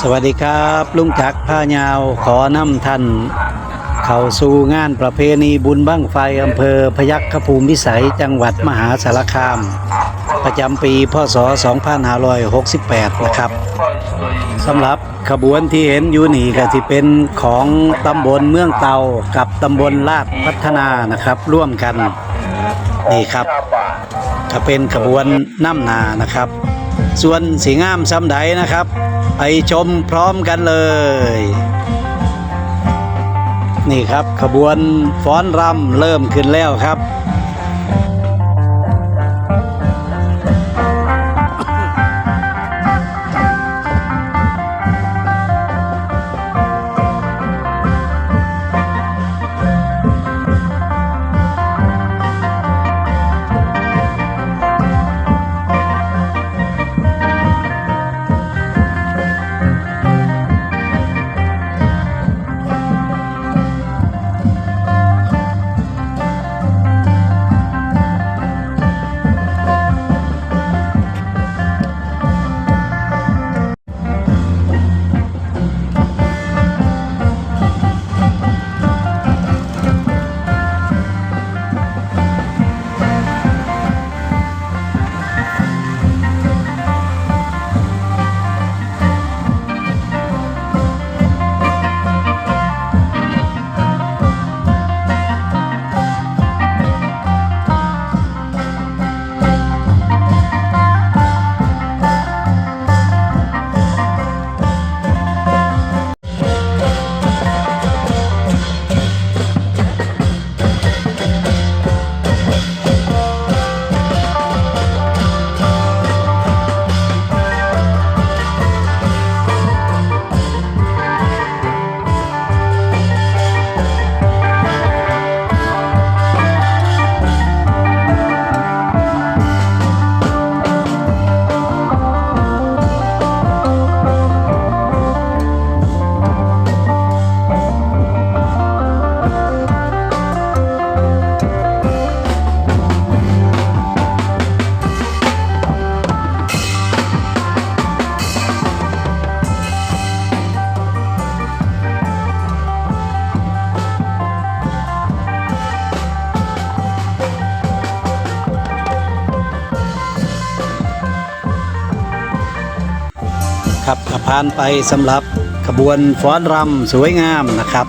สวัสดีครับ ลุงจักผ้ายาวขอนำท่านเข้าสู่งานประเพณีบุญบั้งไฟอำเภอพยัคฆภูมิวิสัยจังหวัดมหาสารคาม ประจำปีพศ 2568 นะครับสำหรับขบวนที่เห็นอยู่นี่ก็ที่เป็นของตำบลเมืองเตากับตำบลลาดพัฒนานะครับ ร่วมกันนี่ครับก็เป็นขบวนน้ำนานะครับ ส่วนสีงามซ้ำใดนะครับ ไปชมพร้อมกันเลย นี่ครับขบวนฟ้อนรำเริ่มขึ้นแล้วครับ ครับผ่านไปสำหรับขบวนฟ้อนรำสวยงามนะครับ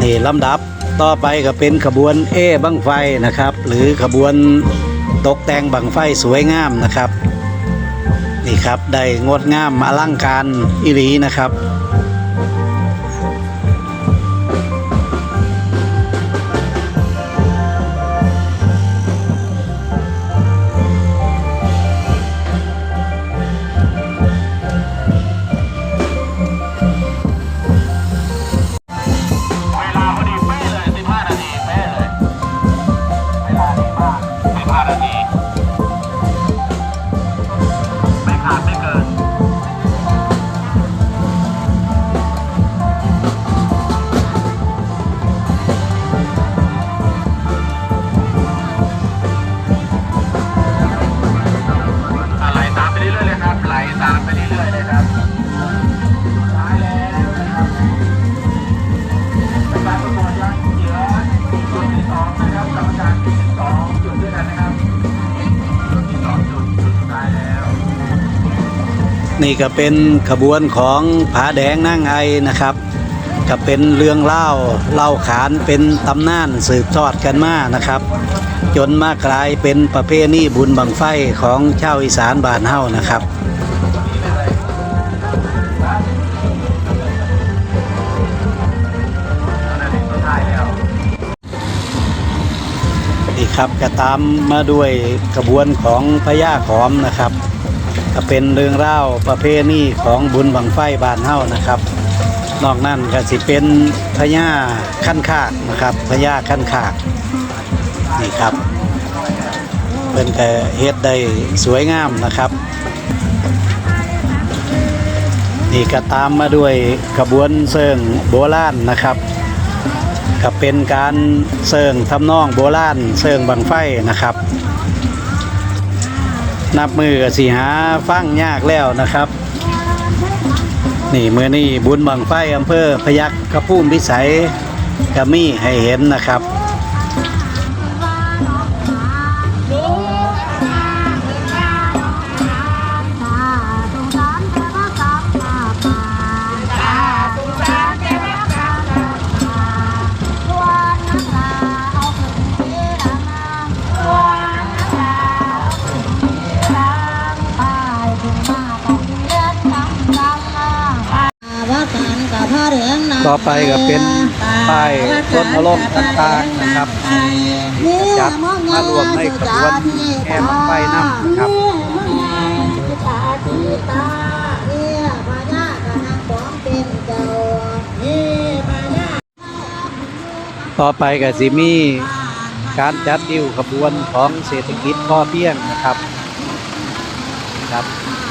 นี่ลำดับต่อไปก็เป็นขบวนเอบังไฟนะครับ หรือขบวนตกแต่งบังไฟสวยงามนะครับ นี่ครับได้งดงามอลังการอิรีนะครับ นี่ก็เป็นขบวนของผาแดงนั่งไอนะครับก็เป็นเรื่องเล่าเล่าขานเป็นตำนานสืบทอดกันมานะครับ จนมากลายเป็นประเพณีบุญบังไฟของชาวอีสานบ้านเฮานะครับนาทีสุดท้ายแล้วนี่ครับก็ตามมาด้วยขบวนของพญาขอมนะครับ ก็เป็นเรื่องเล่าประเพณีของบุญบังไฟบานเฮานะครับ นอกนั้นก็สิเป็นพญาขั้นคากนะครับพญาขั้นคากนี่ครับเพิ่นก็เฮ็ดได้สวยงามนะครับนี่ก็ตามมาด้วยขบวนเสิงโบราณนะครับก็เป็นการเสิงทำนองโบราณเสิงบังไฟนะครับ นับมือกับสีหาฟังยากแล้วนะครับ นี่เมื่อนี่บุญบังไฟอำเภอพยัคฆ์กระพุ่มพิสัยกระมี่ให้เห็นนะครับ ต่อไปก็เป็นป้ายรณรงค์ต่างๆนะครับจัดมารวมในขบวนแห่บั้งไฟนำนะครับต่อไปก็สิมี่การจัดดิวขบวนของเศรษฐกิจพอเพียงนะครับครับ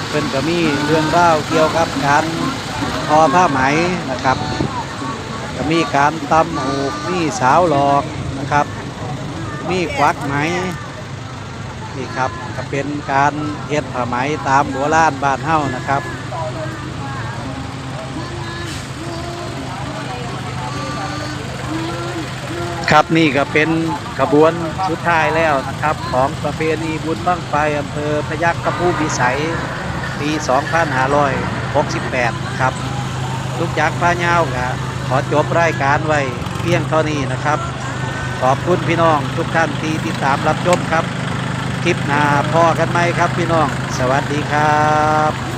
เพิ่นก็มีเรื่องราเกี่ยวกับการทอผ้าไหมนะครับ มีการตำหูกมีสาวหลอกนะครับ มีควักไหมนี่ครับก็เป็นการเฮ็ดผ้าไหมตามโบราณบ้านเฮานะครับครับนี่ก็เป็นขบวนสุดท้ายแล้วนะครับ ของประเพณีบุญบั้งไฟอำเภอพยัคฆ์กระพูวิสัย ปี 2568นะครับ ลูกจักรพาเงาวก็ ขอจบรายการไว้เพียงเท่านี้นะครับ ขอบคุณพี่น้องทุกท่านที่ติดตามรับชมครับ คลิปหน้าพ่อกันไหมครับพี่น้อง สวัสดีครับ